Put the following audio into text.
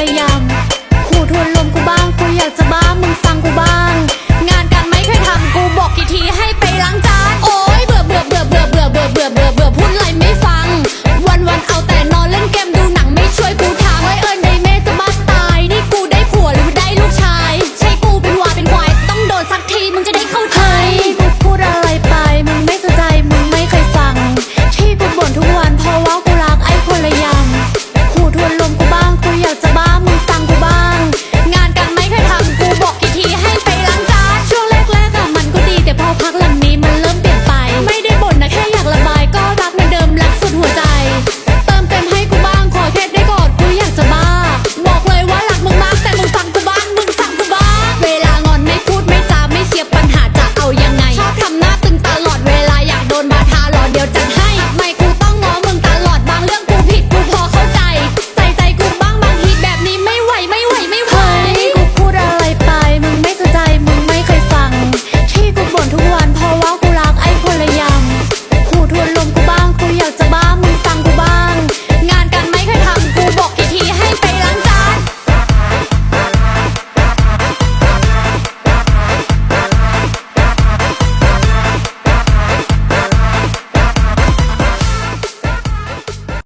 ละอย่างขู่ทวนลมกูบ้างกูอยากจะบ้า บาทาหลอดเดียวจัดให้